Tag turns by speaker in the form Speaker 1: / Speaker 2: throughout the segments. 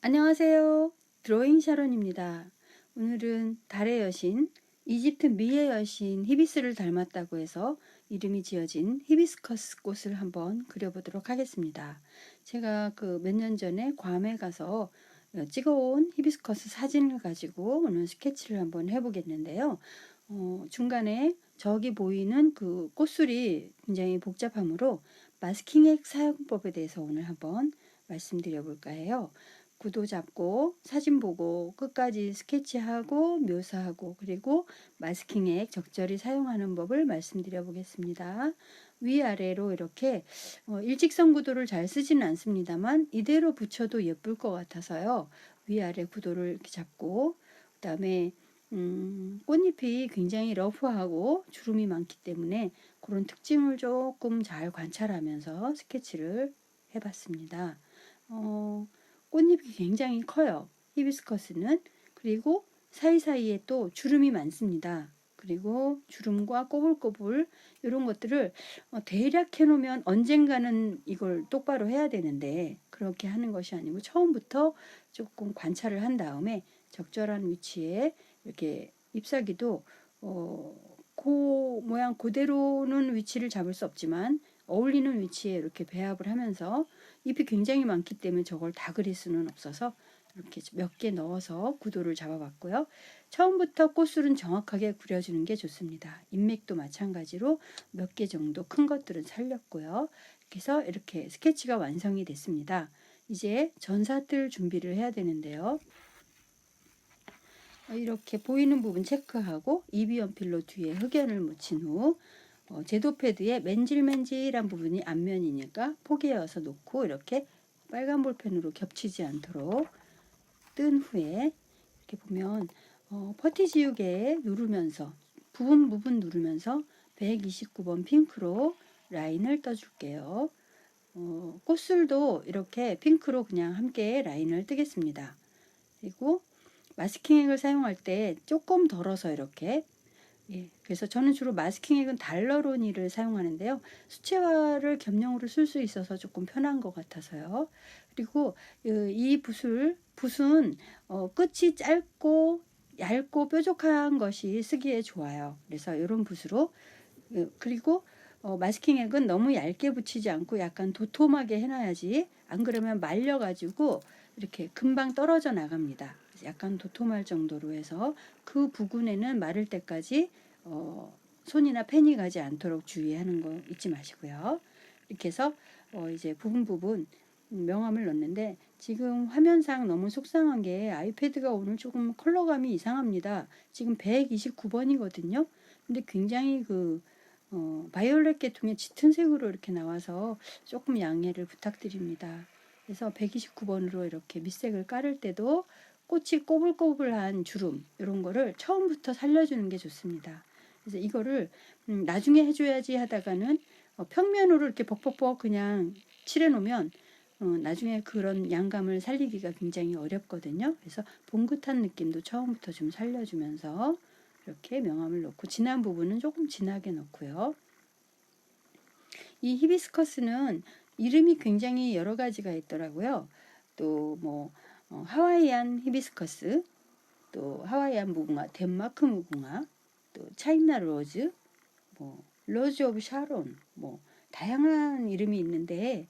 Speaker 1: 안녕하세요. 드로잉 샤론입니다. 오늘은 달의 여신, 이집트 미의 여신 히비스를 닮았다고 해서 이름이 지어진 히비스커스 꽃을 한번 그려보도록 하겠습니다. 제가 그 몇 년 전에 괌에 가서 어, 찍어온 히비스커스 사진을 가지고 오늘 스케치를 한번 해보겠는데요. 어, 중간에 저기 보이는 그 꽃술이 굉장히 복잡하므로 마스킹액 사용법에 대해서 오늘 한번 말씀드려 볼까 해요. 구도 잡고 사진 보고 끝까지 스케치하고 묘사하고 그리고 마스킹액 적절히 사용하는 법을 말씀드려 보겠습니다. 위아래로 이렇게 어, 일직선 구도를 잘 쓰지는 않습니다만 이대로 붙여도 예쁠 것 같아서요. 위아래 구도를 이렇게 잡고 그 다음에 음, 꽃잎이 굉장히 러프하고 주름이 많기 때문에 그런 특징을 조금 잘 관찰하면서 스케치를 해봤습니다. 어, 꽃잎이 굉장히 커요. 히비스커스는. 그리고 사이사이에 또 주름이 많습니다. 그리고 주름과 꼬불꼬불 이런 것들을 어, 대략 해놓으면 언젠가는 이걸 똑바로 해야 되는데 그렇게 하는 것이 아니고 처음부터 조금 관찰을 한 다음에 적절한 위치에 이렇게 잎사귀도 어, 그 모양 그대로는 위치를 잡을 수 없지만 어울리는 위치에 이렇게 배합을 하면서 잎이 굉장히 많기 때문에 저걸 다 그릴 수는 없어서 이렇게 몇 개 넣어서 구도를 잡아봤고요. 처음부터 꽃술은 정확하게 그려주는 게 좋습니다. 인맥도 마찬가지로 몇 개 정도 큰 것들은 살렸고요. 그래서 이렇게 스케치가 완성이 됐습니다. 이제 전사뜰 준비를 해야 되는데요. 이렇게 보이는 부분 체크하고 이비 연필로 뒤에 흑연을 묻힌 후 어, 제도 패드에 맨질맨질한 부분이 앞면이니까 포개어서 놓고 이렇게 빨간 볼펜으로 겹치지 않도록 뜬 후에 이렇게 보면 어, 퍼티 지우개에 누르면서 부분 부분 누르면서 129번 핑크로 라인을 떠줄게요. 어, 꽃술도 이렇게 핑크로 그냥 함께 라인을 뜨겠습니다. 그리고 마스킹액을 사용할 때 조금 덜어서 이렇게 예, 그래서 저는 주로 마스킹액은 달러로니를 사용하는데요. 수채화를 겸용으로 쓸 수 있어서 조금 편한 것 같아서요. 그리고 이 붓을 붓은 어, 끝이 짧고 얇고 뾰족한 것이 쓰기에 좋아요. 그래서 이런 붓으로 그리고 어, 마스킹액은 너무 얇게 붙이지 않고 약간 도톰하게 해놔야지 안 그러면 말려가지고 이렇게 금방 떨어져 나갑니다. 약간 도톰할 정도로 해서 그 부근에는 마를 때까지 어, 손이나 펜이 가지 않도록 주의하는 거 잊지 마시고요. 이렇게 해서 어, 이제 부분 부분 명암을 넣는데 지금 화면상 너무 속상한 게 아이패드가 오늘 조금 컬러감이 이상합니다. 지금 129번이거든요. 근데 굉장히 그 어, 바이올렛 계통의 짙은 색으로 이렇게 나와서 조금 양해를 부탁드립니다. 그래서 129번으로 이렇게 밑색을 깔을 때도 꽃이 꼬불꼬불한 주름 이런 거를 처음부터 살려주는 게 좋습니다. 그래서 이거를 음, 나중에 해줘야지 하다가는 어, 평면으로 이렇게 벅벅벅 그냥 칠해 놓으면 어, 나중에 그런 양감을 살리기가 굉장히 어렵거든요. 그래서 봉긋한 느낌도 처음부터 좀 살려주면서 이렇게 명암을 넣고 진한 부분은 조금 진하게 넣고요. 이 히비스커스는 이름이 굉장히 여러 가지가 있더라고요. 또뭐 어, 하와이안 히비스커스, 또 하와이안 무궁화, 덴마크 무궁화, 또 차이나 로즈, 뭐 로즈 오브 샤론, 뭐 다양한 이름이 있는데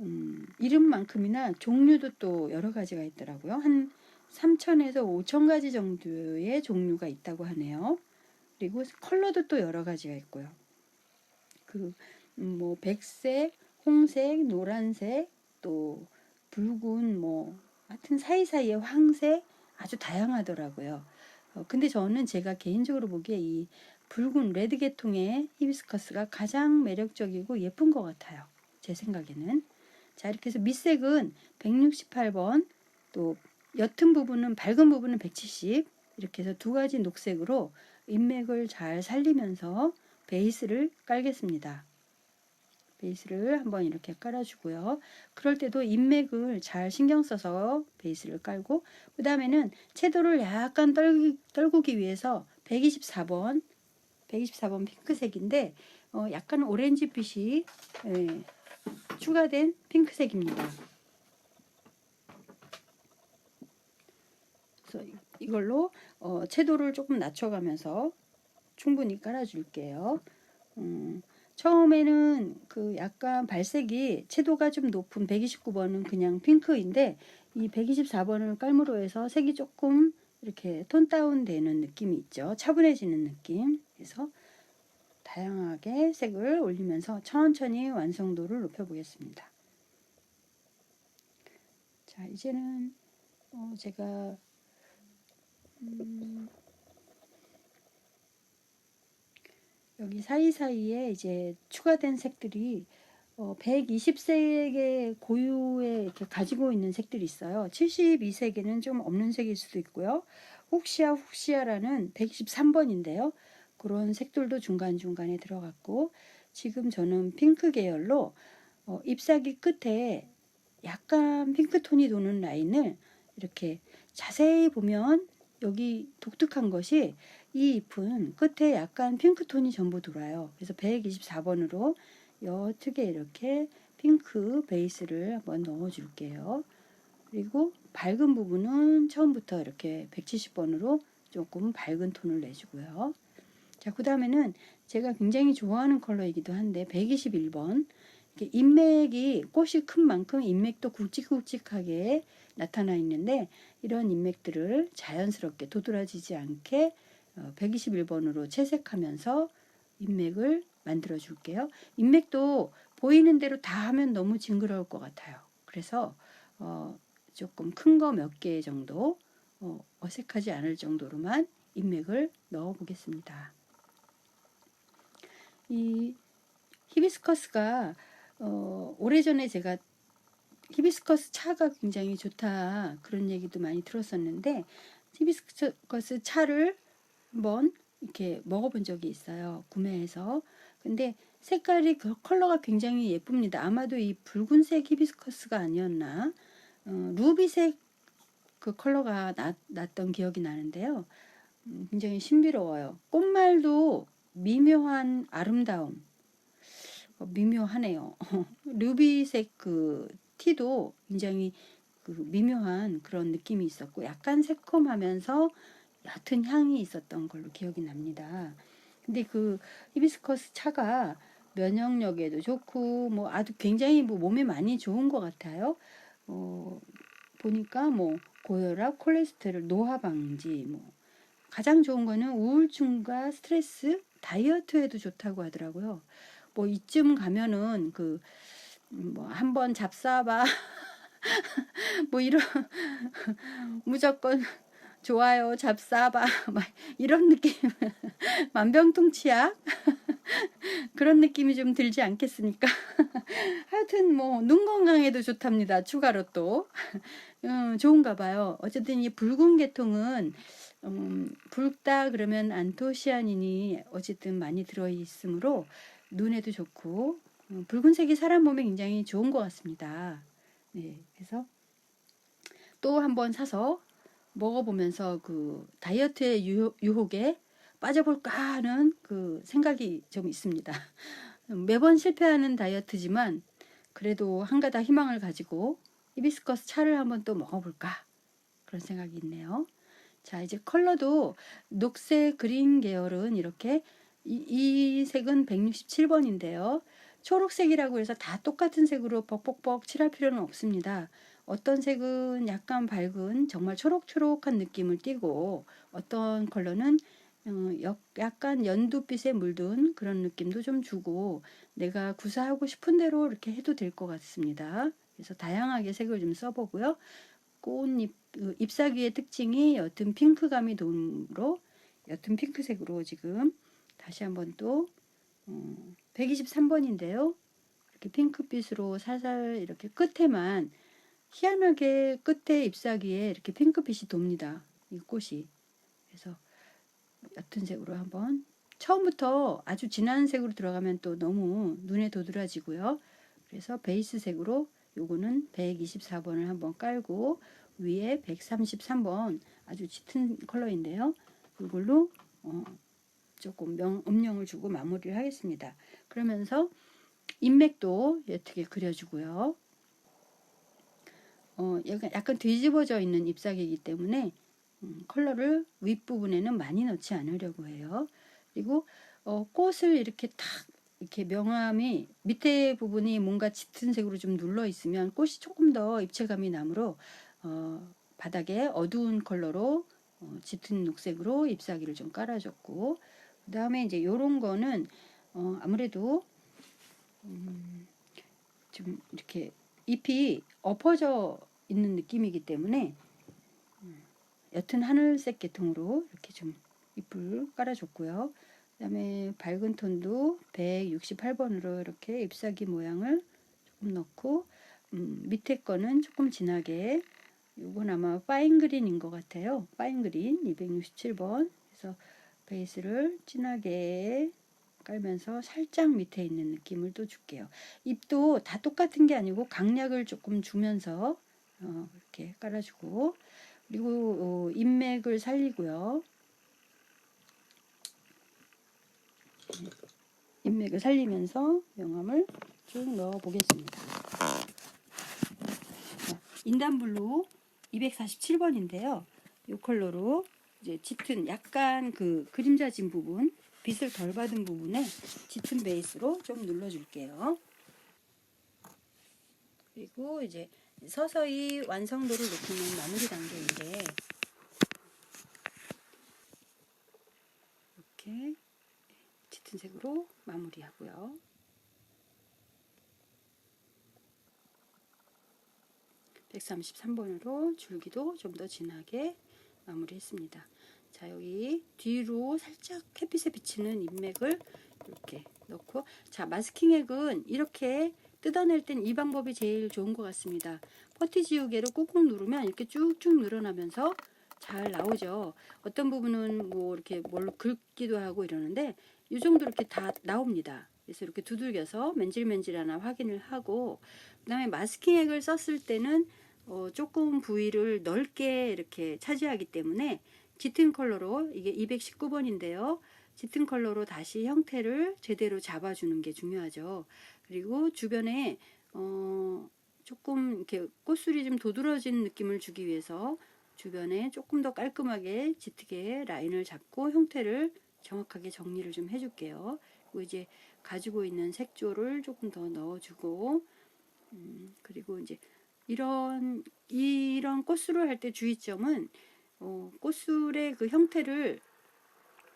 Speaker 1: 음, 이름만큼이나 종류도 또 여러 가지가 있더라고요. 한 3천에서 5천 가지 정도의 종류가 있다고 하네요. 그리고 컬러도 또 여러 가지가 있고요. 그 뭐 백색, 홍색, 노란색, 또 붉은 뭐 하여튼 사이사이에 황색 아주 다양하더라고요. 어, 근데 저는 제가 개인적으로 보기에 이 붉은 레드 계통의 히비스커스가 가장 매력적이고 예쁜 것 같아요. 제 생각에는. 자, 이렇게 해서 밑색은 168번, 또 옅은 부분은, 밝은 부분은 170, 이렇게 해서 두 가지 녹색으로 인맥을 잘 살리면서 베이스를 깔겠습니다. 베이스를 한번 이렇게 깔아주고요. 그럴 때도 인맥을 잘 신경 써서 베이스를 깔고 그 다음에는 채도를 약간 떨, 떨구기 위해서 124번 124번 핑크색인데 어, 약간 오렌지빛이 예, 추가된 핑크색입니다. 그래서 이- 이걸로 어, 채도를 조금 낮춰가면서 충분히 깔아줄게요. 음, 처음에는 그 약간 발색이 채도가 좀 높은 129번은 그냥 핑크인데 이 124번을 깔므로 해서 색이 조금 이렇게 톤 다운 되는 느낌이 있죠. 차분해지는 느낌. 그래서 다양하게 색을 올리면서 천천히 완성도를 높여보겠습니다. 자, 이제는 어, 제가 음, 여기 사이사이에 이제 추가된 색들이 어, 120색의 고유의 이렇게 가지고 있는 색들이 있어요. 72색에는 좀 없는 색일 수도 있고요. 훅시아 훅시아라는 123번인데요. 그런 색들도 중간중간에 들어갔고 지금 저는 핑크 계열로 어, 잎사귀 끝에 약간 핑크톤이 도는 라인을 이렇게 자세히 보면 여기 독특한 것이 이 잎은 끝에 약간 핑크톤이 전부 돌아요. 그래서 124번으로 여특에 이렇게 핑크 베이스를 한번 넣어 줄게요. 그리고 밝은 부분은 처음부터 이렇게 170번으로 조금 밝은 톤을 내주고요. 자, 그 다음에는 제가 굉장히 좋아하는 컬러이기도 한데 121번 이렇게 인맥이 꽃이 큰 만큼 인맥도 굵직굵직하게 나타나 있는데 이런 인맥들을 자연스럽게 도드라지지 않게 121번으로 채색하면서 인맥을 만들어 줄게요. 인맥도 보이는 대로 다 하면 너무 징그러울 것 같아요. 그래서 어, 조금 큰 거 몇 개 정도 어, 어색하지 않을 정도로만 인맥을 넣어 보겠습니다. 이 히비스커스가 어, 오래전에 제가 히비스커스 차가 굉장히 좋다 그런 얘기도 많이 들었었는데 히비스커스 차를 한번 이렇게 먹어본 적이 있어요 구매해서. 근데 색깔이 그 컬러가 굉장히 예쁩니다. 아마도 이 붉은색 히비스커스가 아니었나? 어, 루비색 그 컬러가 나, 났던 기억이 나는데요. 음, 굉장히 신비로워요. 꽃말도 미묘한 아름다움. 어, 미묘하네요. 루비색 그 티도 굉장히 그 미묘한 그런 느낌이 있었고 약간 새콤하면서 옅은 향이 있었던 걸로 기억이 납니다. 근데 그 히비스커스 차가 면역력에도 좋고 뭐 아주 굉장히 뭐 몸에 많이 좋은 것 같아요. 어, 보니까 뭐 고혈압, 콜레스테롤, 노화 방지 뭐 가장 좋은 거는 우울증과 스트레스, 다이어트에도 좋다고 하더라고요. 뭐 이쯤 가면은 그 뭐 한번 잡사봐 뭐 이런 무조건 좋아요 잡사봐 막 이런 느낌 만병통치약 그런 느낌이 좀 들지 않겠습니까? 하여튼 뭐 눈 건강에도 좋답니다. 추가로 또 음, 좋은가 봐요. 어쨌든 이 붉은 계통은 음, 붉다 그러면 안토시아닌이 어쨌든 많이 들어 있으므로 눈에도 좋고 음, 붉은색이 사람 몸에 굉장히 좋은 것 같습니다. 네, 그래서 또 한번 사서 먹어보면서 그 다이어트의 유혹, 유혹 에 빠져볼까 하는 그 생각이 좀 있습니다. 매번 실패하는 다이어트지만 그래도 한가닥 희망을 가지고 히비스커스 차를 한번 또 먹어볼까 그런 생각이 있네요. 자 이제 컬러도 녹색 그린 계열은 이렇게 이, 이 색은 167번인데요. 초록색이라고 해서 다 똑같은 색으로 벅벅벅 칠할 필요는 없습니다. 어떤 색은 약간 밝은 정말 초록초록한 느낌을 띠고 어떤 컬러는 어, 역- 약간 연두빛에 물든 그런 느낌도 좀 주고 내가 구사하고 싶은 대로 이렇게 해도 될 것 같습니다. 그래서 다양하게 색을 좀 써보고요. 꽃잎 그 잎사귀의 특징이 옅은 핑크감이 도므로 옅은 핑크색으로 지금 다시 한번 또 어, 123번인데요. 이렇게 핑크빛으로 살살 이렇게 끝에만 희한하게 끝에 잎사귀에 이렇게 핑크빛이 돕니다. 이 꽃이. 그래서 옅은 색으로 한번 처음부터 아주 진한 색으로 들어가면 또 너무 눈에 도드라지고요. 그래서 베이스 색으로 요거는 124번을 한번 깔고 위에 133번 아주 짙은 컬러인데요. 이걸로 어, 조금 명, 음영을 주고 마무리를 하겠습니다. 그러면서 인맥도 예쁘게 그려주고요. 어, 약간, 약간 뒤집어져 있는 잎사귀이기 때문에 음, 컬러를 윗부분에는 많이 넣지 않으려고 해요. 그리고 어, 꽃을 이렇게 탁 이렇게 명암이 밑에 부분이 뭔가 짙은 색으로 좀 눌러 있으면 꽃이 조금 더 입체감이 나므로 어, 바닥에 어두운 컬러로 어, 짙은 녹색으로 잎사귀를 좀 깔아줬고 그 다음에 이제 요런 거는 어, 아무래도 음, 좀 이렇게 잎이 엎어져 있는 느낌이기 때문에 음, 옅은 하늘색 계통으로 이렇게 좀 잎을 깔아줬고요. 그 다음에 밝은 톤도 168번으로 이렇게 잎사귀 모양을 조금 넣고 음, 밑에 거는 조금 진하게 이건 아마 파인 그린인 것 같아요. 파인 그린 267번. 그래서 베이스를 진하게 깔면서 살짝 밑에 있는 느낌을 또 줄게요. 잎도 다 똑같은 게 아니고 강약을 조금 주면서 어, 이렇게 깔아주고 그리고 어, 인맥을 살리고요. 인맥을 살리면서 명암을 쭉 넣어 보겠습니다. 인단블루 247번인데요. 이 컬러로 이제 짙은 약간 그 그림자 진 부분, 빛을 덜 받은 부분에 짙은 베이스로 좀 눌러줄게요. 그리고 이제 서서히 완성도를 높이는 마무리 단계인데 이렇게 짙은 색으로 마무리하고요. (133번으로) 줄기도 좀 더 진하게 마무리했습니다. 자 여기 뒤로 살짝 햇빛에 비치는 인맥을 이렇게 넣고 자 마스킹액은 이렇게 뜯어낼 땐 이 방법이 제일 좋은 것 같습니다. 퍼티 지우개로 꾹꾹 누르면 이렇게 쭉쭉 늘어나면서 잘 나오죠. 어떤 부분은 뭐 이렇게 뭘 긁기도 하고 이러는데 이 정도 이렇게 다 나옵니다. 그래서 이렇게 두들겨서 맨질맨질하나 확인을 하고 그다음에 마스킹액을 썼을 때는 어, 조금 부위를 넓게 이렇게 차지하기 때문에 짙은 컬러로 이게 219번인데요. 짙은 컬러로 다시 형태를 제대로 잡아주는 게 중요하죠. 그리고 주변에 어, 조금 이렇게 꽃술이 좀 도드라진 느낌을 주기 위해서 주변에 조금 더 깔끔하게 짙게 라인을 잡고 형태를 정확하게 정리를 좀 해줄게요. 그리고 이제 가지고 있는 색조를 조금 더 넣어주고 음, 그리고 이제 이런 이런 꽃술을 할 때 주의점은 어, 꽃술의 그 형태를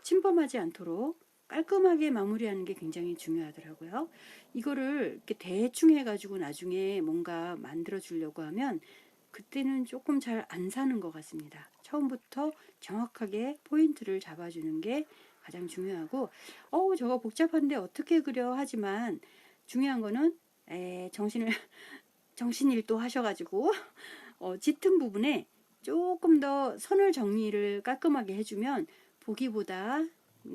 Speaker 1: 침범하지 않도록 깔끔하게 마무리하는 게 굉장히 중요하더라고요. 이거를 이렇게 대충 해가지고 나중에 뭔가 만들어 주려고 하면 그때는 조금 잘 안 사는 것 같습니다. 처음부터 정확하게 포인트를 잡아주는 게 가장 중요하고, 어우, 저거 복잡한데 어떻게 그려? 하지만 중요한 거는, 에, 정신을, 정신일도 하셔가지고, 어, 짙은 부분에 조금 더 선을 정리를 깔끔하게 해주면 보기보다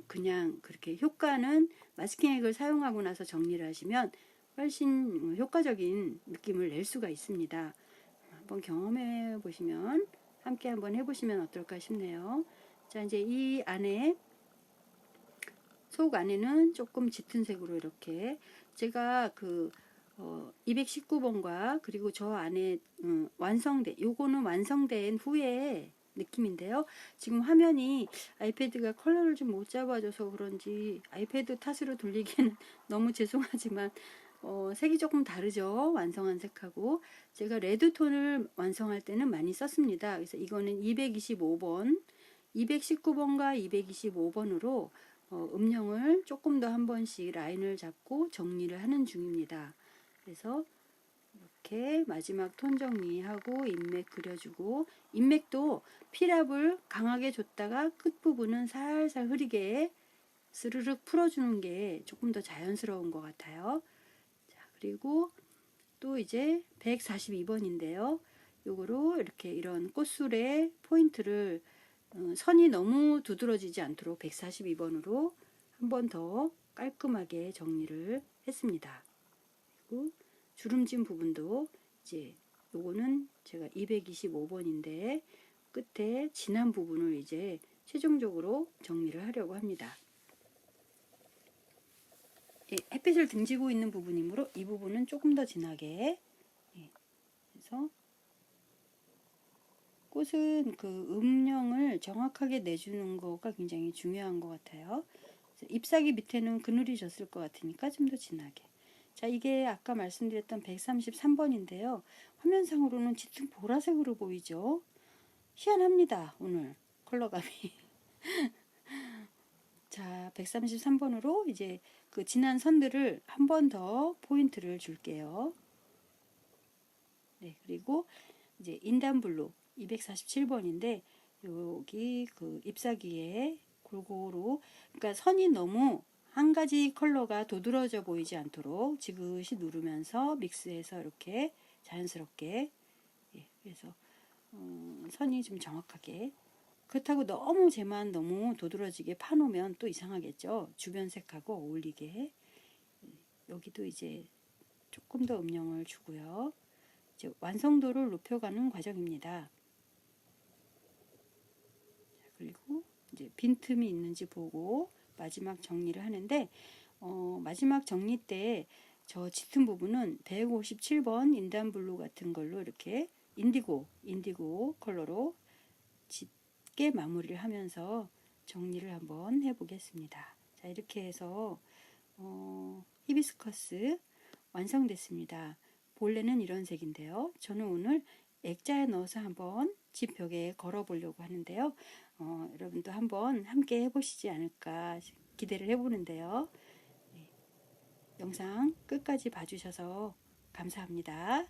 Speaker 1: 그냥 그렇게 효과는 마스킹액을 사용하고 나서 정리를 하시면 훨씬 효과적인 느낌을 낼 수가 있습니다. 한번 경험해 보시면 함께 한번 해보시면 어떨까 싶네요. 자 이제 이 안에 속 안에는 조금 짙은 색으로 이렇게 제가 그 어, 219번과 그리고 저 안에 음, 완성된 요거는 완성된 후에 느낌인데요. 지금 화면이 아이패드가 컬러를 좀 못 잡아줘서 그런지 아이패드 탓으로 돌리기에는 너무 죄송하지만 어, 색이 조금 다르죠. 완성한 색하고 제가 레드톤을 완성할 때는 많이 썼습니다. 그래서 이거는 225번, 219번과 225번으로 어, 음영을 조금 더 한 번씩 라인을 잡고 정리를 하는 중입니다. 그래서 이렇게 마지막 톤 정리하고 인맥 그려주고 인맥도 피랍을 강하게 줬다가 끝부분은 살살 흐리게 스르륵 풀어주는 게 조금 더 자연스러운 것 같아요. 자, 그리고 또 이제 142번인데요. 요거로 이렇게 이런 꽃술의 포인트를 어, 선이 너무 두드러지지 않도록 142번으로 한 번 더 깔끔하게 정리를 했습니다. 그리고 주름진 부분도 이제 요거는 제가 225번인데 끝에 진한 부분을 이제 최종적으로 정리를 하려고 합니다. 예, 햇빛을 등지고 있는 부분이므로 이 부분은 조금 더 진하게 예, 그래서 꽃은 그 음영을 정확하게 내주는 거가 굉장히 중요한 것 같아요. 잎사귀 밑에는 그늘이 졌을 것 같으니까 좀 더 진하게. 자, 이게 아까 말씀드렸던 133번인데요. 화면상으로는 짙은 보라색으로 보이죠? 희한합니다, 오늘 컬러감이. 자, 133번으로 이제 그 진한 선들을 한 번 더 포인트를 줄게요. 네, 그리고 이제 인단블루 247번인데 여기 그 잎사귀에 골고루 그러니까 선이 너무 한 가지 컬러가 도드러져 보이지 않도록 지그시 누르면서 믹스해서 이렇게 자연스럽게 예, 그래서 어, 선이 좀 정확하게. 그렇다고 너무 쟤만 너무 도드러지게 파놓으면 또 이상하겠죠? 주변 색하고 어울리게. 예, 여기도 이제 조금 더 음영을 주고요. 이제 완성도를 높여가는 과정입니다. 자, 그리고 이제 빈틈이 있는지 보고 마지막 정리를 하는데 어, 마지막 정리 때 저 짙은 부분은 157번 인단블루 같은 걸로 이렇게 인디고 인디고 컬러로 짙게 마무리를 하면서 정리를 한번 해보겠습니다. 자 이렇게 해서 어, 히비스커스 완성됐습니다. 본래는 이런 색인데요. 저는 오늘 액자에 넣어서 한번 집 벽에 걸어 보려고 하는데요. 어, 여러분도 한번 함께 해보시지 않을까 기대를 해보는데요. 네. 영상 끝까지 봐주셔서 감사합니다.